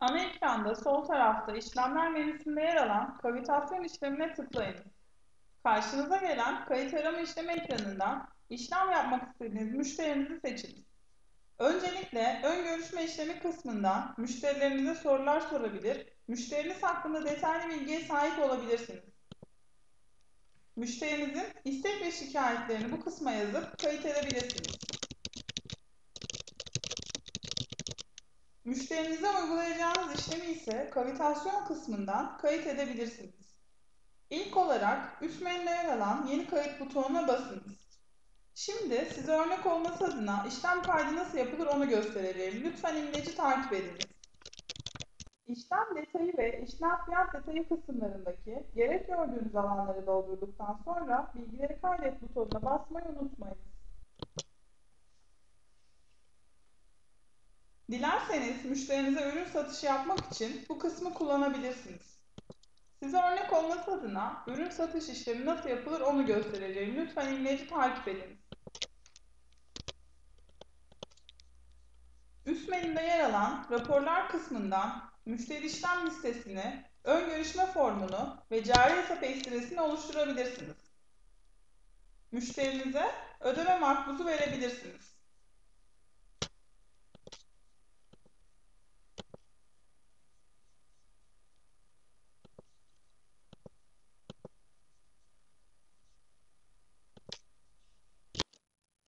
Ana ekranda sol tarafta işlemler menüsünde yer alan kavitasyon işlemine tıklayınız. Karşınıza gelen kayıt arama işlemi ekranından işlem yapmak istediğiniz müşterinizi seçiniz. Öncelikle ön görüşme işlemi kısmından müşterilerinize sorular sorabilir, müşteriniz hakkında detaylı bilgiye sahip olabilirsiniz. Müşterinizin istek ve şikayetlerini bu kısma yazıp kayıt edebilirsiniz. Müşterinize uygulayacağınız işlemi ise kavitasyon kısmından kayıt edebilirsiniz. İlk olarak üst menüde yer alan yeni kayıt butonuna basınız. Şimdi size örnek olması adına işlem kaydı nasıl yapılır onu göstereceğim. Lütfen imleci takip ediniz. İşlem detayı ve işlem fiyat detayı kısımlarındaki gerek gördüğünüz alanları doldurduktan sonra bilgileri kaydet butonuna basmayı unutmayınız. Dilerseniz müşterinize ürün satışı yapmak için bu kısmı kullanabilirsiniz. Size örnek olması adına ürün satış işlemi nasıl yapılır onu göstereceğim. Lütfen imleci takip edin. Üst menüde yer alan raporlar kısmından müşteri işlem listesini, ön görüşme formunu ve cari hesap ekstresini oluşturabilirsiniz. Müşterinize ödeme makbuzu verebilirsiniz.